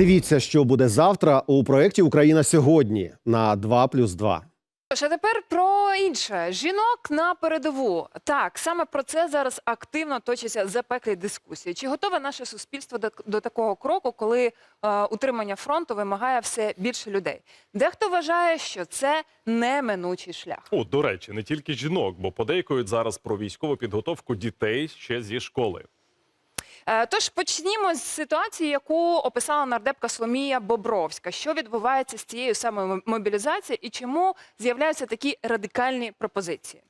Дивіться, що буде завтра у проєкті Україна сьогодні на 2+,2. Тож, а тепер про інше жінок на передову. Так саме про це зараз активно точаться запеклі дискусії. Чи готове наше суспільство до, до такого кроку, коли е, утримання фронту вимагає все більше людей? Дехто вважає, що це неминучий шлях. О, до речі, не тільки жінок, бо подейкують зараз про військову підготовку дітей ще зі школи. Е, Тож почнімо з ситуації, яку описала нардепка Соломія Бобровська. Що відбувається з цією самою мобілізацією і чому з'являються такі радикальні пропозиції?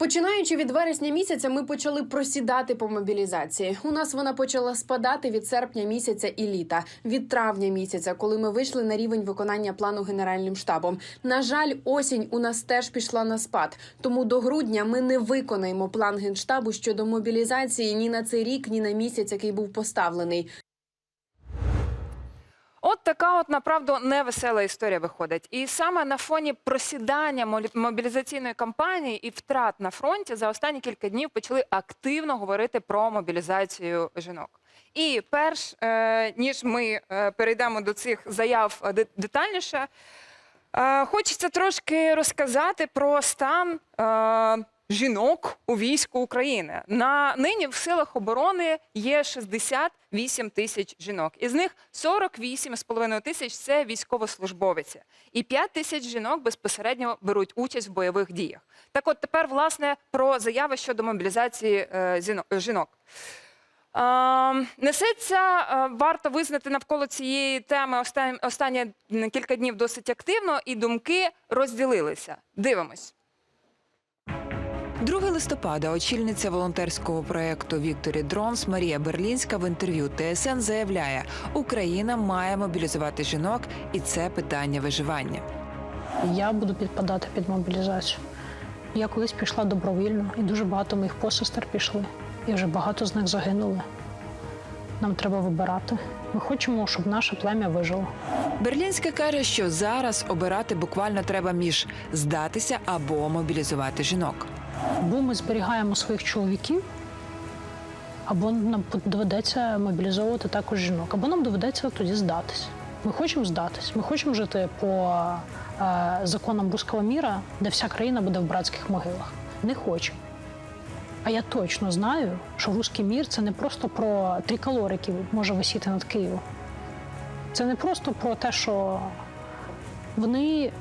Починаючи від вересня місяця, ми почали просідати по мобілізації. У нас вона почала спадати від серпня місяця і літа, від травня місяця, коли ми вийшли на рівень виконання плану генеральним штабом. На жаль, осінь у нас теж пішла на спад. Тому до грудня ми не виконаємо план генштабу щодо мобілізації ні на цей рік, ні на місяць, який був поставлений. Така от направду невесела історія виходить. І саме на фоні просідання мобілізаційної кампанії і втрат на фронті за останні кілька днів почали активно говорити про мобілізацію жінок. І перш е, ніж ми е, перейдемо до цих заяв е, детальніше, е, хочеться трошки розказати про стан. Е, Жінок у війську України на нині в силах оборони є 68 тисяч жінок. Із них 48,5 тисяч це військовослужбовиці, і 5 тисяч жінок безпосередньо беруть участь в бойових діях. Так, от тепер власне про заяви щодо мобілізації е, жінок. Е, несеться, е, варто визнати навколо цієї теми останні, останні кілька днів досить активно, і думки розділилися. Дивимось. 2 листопада очільниця волонтерського проєкту Вікторі Дронс Марія Берлінська в інтерв'ю ТСН заявляє, Україна має мобілізувати жінок, і це питання виживання. Я буду підпадати під мобілізацію. Я колись пішла добровільно, і дуже багато моїх посестер пішли. І вже багато з них загинули. Нам треба вибирати. Ми хочемо, щоб наше плем'я вижило. Берлінська каже, що зараз обирати буквально треба між здатися або мобілізувати жінок. Або ми зберігаємо своїх чоловіків, або нам доведеться мобілізовувати також жінок, або нам доведеться тоді здатись. Ми хочемо здатись. Ми хочемо жити по е, законам руського міра, де вся країна буде в братських могилах. Не хочемо. А я точно знаю, що руський мір це не просто про триколор, який може висіти над Києвом. Це не просто про те, що вони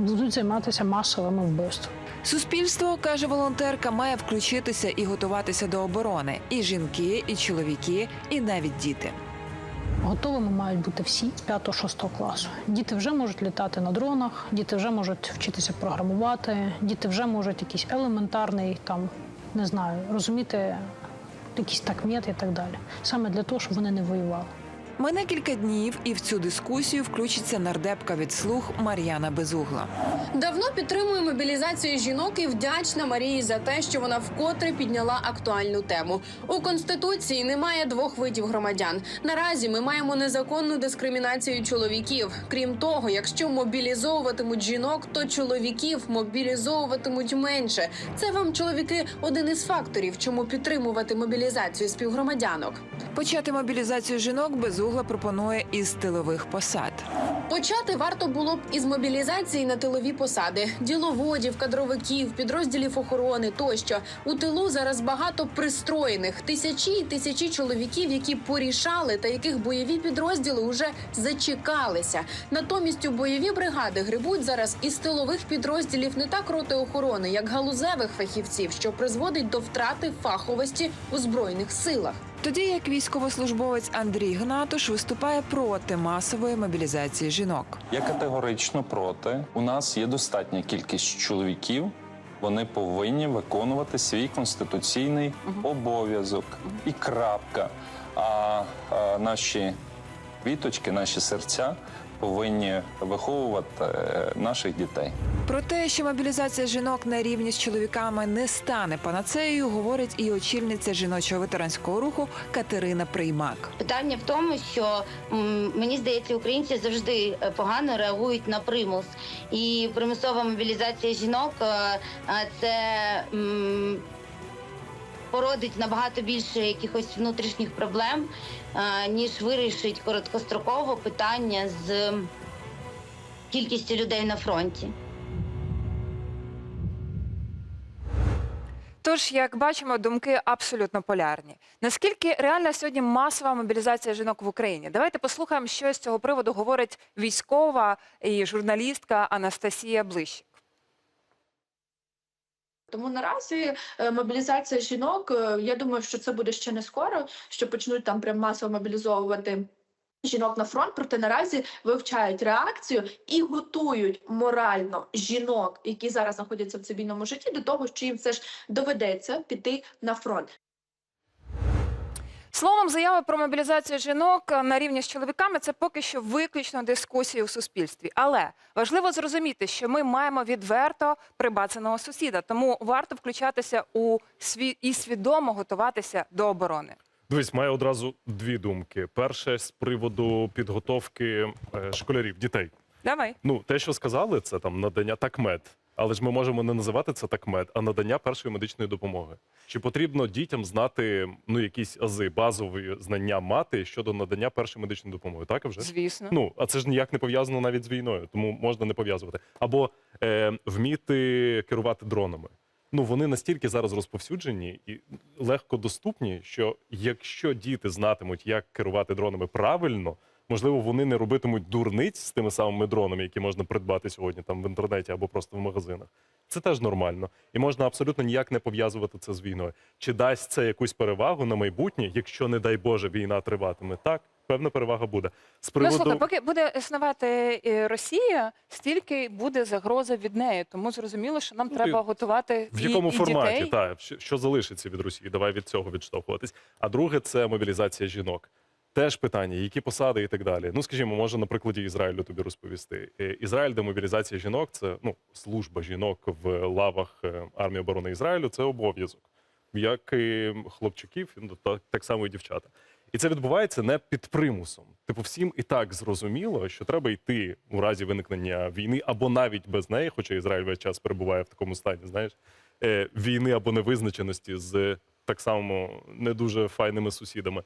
будуть займатися масовими вбивствами. Суспільство, каже волонтерка, має включитися і готуватися до оборони. І жінки, і чоловіки, і навіть діти. Готовими мають бути всі з 5-6 класу. Діти вже можуть літати на дронах, діти вже можуть вчитися програмувати, діти вже можуть якийсь елементарний там, не знаю, розуміти якийсь такмет і так далі. Саме для того, щоб вони не воювали. Мине кілька днів, і в цю дискусію включиться нардепка від слуг Мар'яна Безугла. Давно підтримую мобілізацію жінок і вдячна Марії за те, що вона вкотре підняла актуальну тему. У конституції немає двох видів громадян. Наразі ми маємо незаконну дискримінацію чоловіків. Крім того, якщо мобілізовуватимуть жінок, то чоловіків мобілізовуватимуть менше. Це вам чоловіки один із факторів, чому підтримувати мобілізацію співгромадянок. Почати мобілізацію жінок Безугла пропонує із тилових посад. Почати варто було б із мобілізації на тилові посади діловодів, кадровиків, підрозділів охорони тощо. У тилу зараз багато пристроєних тисячі і тисячі чоловіків, які порішали та яких бойові підрозділи уже зачекалися. Натомість у бойові бригади грибуть зараз із тилових підрозділів не так роти охорони, як галузевих фахівців, що призводить до втрати фаховості у збройних силах. Тоді як військовослужбовець Андрій Гнатуш виступає проти масової мобілізації жінок. Я категорично проти. У нас є достатня кількість чоловіків. Вони повинні виконувати свій конституційний обов'язок і крапка. А, а наші квіточки, наші серця повинні виховувати е, наших дітей. Про те, що мобілізація жінок на рівні з чоловіками не стане панацеєю, говорить і очільниця жіночого ветеранського руху Катерина Приймак. Питання в тому, що мені здається, українці завжди е, погано реагують на примус, і примусова мобілізація жінок е, це породить набагато більше якихось внутрішніх проблем, е, ніж вирішить короткостроково питання з кількістю людей на фронті. Тож, як бачимо, думки абсолютно полярні. Наскільки реальна сьогодні масова мобілізація жінок в Україні? Давайте послухаємо, що з цього приводу говорить військова і журналістка Анастасія Блищик. Тому наразі е, мобілізація жінок, е, я думаю, що це буде ще не скоро, що почнуть там прям масово мобілізовувати. Жінок на фронт, проте наразі вивчають реакцію і готують морально жінок, які зараз знаходяться в цивільному житті, до того, що їм все ж доведеться піти на фронт. Словом, заяви про мобілізацію жінок на рівні з чоловіками це поки що виключно дискусії у суспільстві. Але важливо зрозуміти, що ми маємо відверто прибацаного сусіда, тому варто включатися у сві і свідомо готуватися до оборони. Дивись, маю одразу дві думки. Перше з приводу підготовки е, школярів, дітей. Давай. Ну, те, що сказали, це там надання такмет. Але ж ми можемо не називати це такмет, а надання першої медичної допомоги. Чи потрібно дітям знати ну якісь ази, базові знання мати щодо надання першої медичної допомоги? Так вже Звісно. ну а це ж ніяк не пов'язано навіть з війною, тому можна не пов'язувати. Або е, вміти керувати дронами. Ну вони настільки зараз розповсюджені і легко доступні, що якщо діти знатимуть, як керувати дронами правильно, можливо, вони не робитимуть дурниць з тими самими дронами, які можна придбати сьогодні там в інтернеті або просто в магазинах. Це теж нормально, і можна абсолютно ніяк не пов'язувати це з війною. Чи дасть це якусь перевагу на майбутнє, якщо не дай Боже війна триватиме? Так, певна перевага буде. З Ну, слухай, поки буде існувати е, Росія, стільки буде загроза від неї. Тому зрозуміло, що нам Ну, треба і готувати В і- якому і форматі дітей. так що, що залишиться від Росії? Давай від цього відштовхуватись. А друге це мобілізація жінок. Теж питання, які посади і так далі. Ну, скажімо, може на прикладі Ізраїлю тобі розповісти. Е, Ізраїль, де мобілізація жінок, це ну служба жінок в лавах е, армії оборони Ізраїлю. Це обов'язок, як і хлопчиків, ну, так, так само і дівчата. І це відбувається не під примусом. Типу, всім і так зрозуміло, що треба йти у разі виникнення війни або навіть без неї, хоча Ізраїль весь час перебуває в такому стані, знаєш, е, війни або невизначеності з так само не дуже файними сусідами.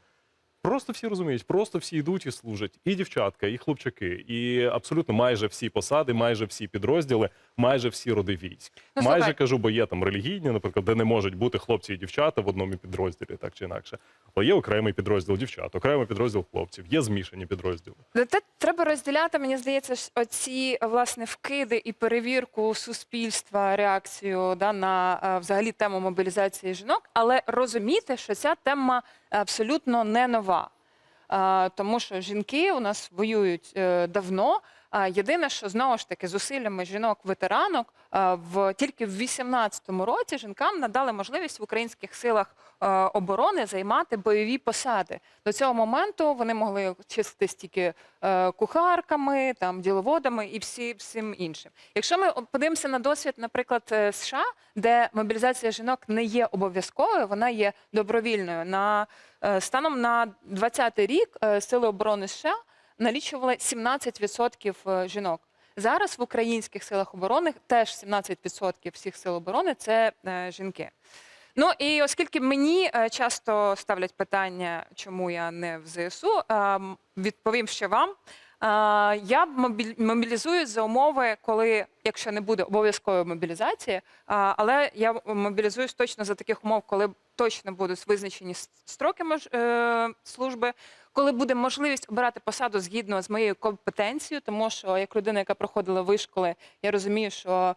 Просто всі розуміють, просто всі йдуть і служать. І дівчатка, і хлопчаки, і абсолютно майже всі посади, майже всі підрозділи, майже всі роди військ. Ну, майже слухай. кажу, бо є там релігійні, наприклад, де не можуть бути хлопці і дівчата в одному підрозділі, так чи інакше. Але є окремий підрозділ дівчат, окремий підрозділ хлопців, є змішані підрозділи. Те треба розділяти, мені здається, оці власне вкиди і перевірку суспільства, реакцію да, на е, взагалі тему мобілізації жінок, але розуміти, що ця тема абсолютно не нова. Тому що жінки у нас воюють е, давно. Єдине, що знову ж таки зусиллями жінок-ветеранок в тільки в 18-му році жінкам надали можливість в українських силах оборони займати бойові посади. До цього моменту вони могли чиститись тільки е, кухарками, там діловодами і всі всім іншим. Якщо ми подивимося на досвід, наприклад, е, США, де мобілізація жінок не є обов'язковою, вона є добровільною. На е, станом на 20-й рік сили оборони США налічували 17% е, жінок. Зараз в українських силах оборони теж 17% всіх сил оборони це е, жінки. Ну і оскільки мені е, часто ставлять питання, чому я не в ЗСУ, відповім ще вам. Я мобілізуюсь за умови, коли, якщо не буде обов'язкової мобілізації, але я мобілізуюсь точно за таких умов, коли точно будуть визначені строки служби, коли буде можливість обирати посаду згідно з моєю компетенцією, тому що як людина, яка проходила вишколи, я розумію, що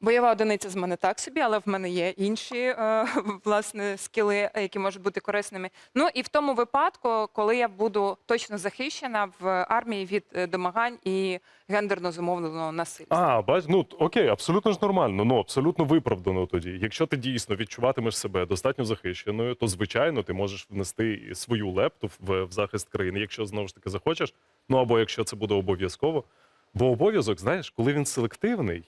бойова одиниця з мене так собі, але в мене є інші е, власне скіли, які можуть бути корисними. Ну і в тому випадку, коли я буду точно захищена в армії від е, домагань і гендерно зумовленого насильства. А, бач, ну окей, абсолютно ж нормально, ну абсолютно виправдано тоді. Якщо ти дійсно відчуватимеш себе достатньо захищеною, то звичайно ти можеш внести свою лепту в, в захист країни, якщо знову ж таки захочеш. Ну або якщо це буде обов'язково. Бо обов'язок, знаєш, коли він селективний,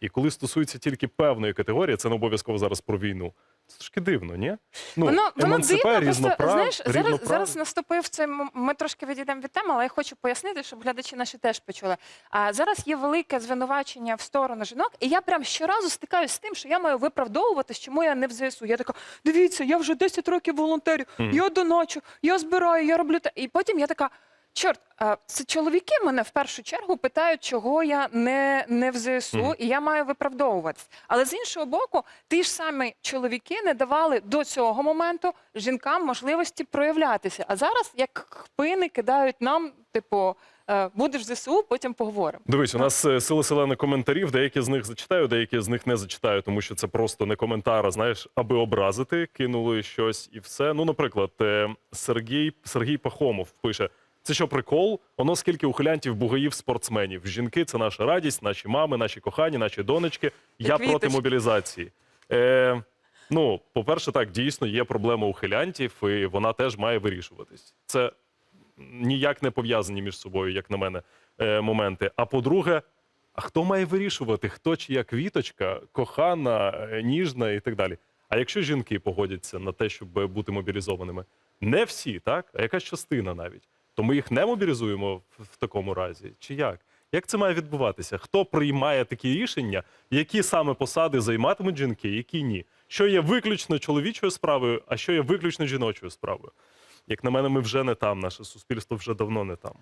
і коли стосується тільки певної категорії, це не обов'язково зараз про війну. Це трошки дивно, ні? Ну, воно воно дивно, просто знаєш, зараз, зараз наступив цей Ми трошки відійдемо від теми, але я хочу пояснити, щоб глядачі наші теж почули. А зараз є велике звинувачення в сторону жінок, і я прям щоразу стикаюся з тим, що я маю виправдовуватись, чому я не в ЗСУ. Я така, дивіться, я вже 10 років волонтерю, я доначу, я збираю, я роблю те. І потім я така. Чорт, а це чоловіки мене в першу чергу питають, чого я не, не в ЗСУ, Мгм. і я маю виправдовуватись. Але з іншого боку, ті ж самі чоловіки не давали до цього моменту жінкам можливості проявлятися. А зараз як хпини кидають нам, типу, е, будеш в ЗСУ, потім поговоримо. Дивись, у нас е, сили селени коментарів. Деякі з них зачитаю, деякі з них не зачитаю, тому що це просто не коментар, а знаєш, аби образити, кинули щось і все. Ну, наприклад, е, Сергій Сергій Пахомов пише: це що прикол? Воно скільки ухилянтів, бугаїв, спортсменів. Жінки це наша радість, наші мами, наші кохані, наші донечки. Я проти квіточки. мобілізації. Е, ну, по-перше, так дійсно є проблема ухилянтів, і вона теж має вирішуватись. Це ніяк не пов'язані між собою, як на мене, е, моменти. А по-друге, а хто має вирішувати, хто чия квіточка, кохана, е, ніжна і так далі? А якщо жінки погодяться на те, щоб бути мобілізованими, не всі, так? А якась частина навіть, то ми їх не мобілізуємо в, такому разі. Чи як? Як це має відбуватися? Хто приймає такі рішення, які саме посади займатимуть жінки, які ні? Що є виключно чоловічою справою, а що є виключно жіночою справою? Як на мене, ми вже не там, наше суспільство вже давно не там.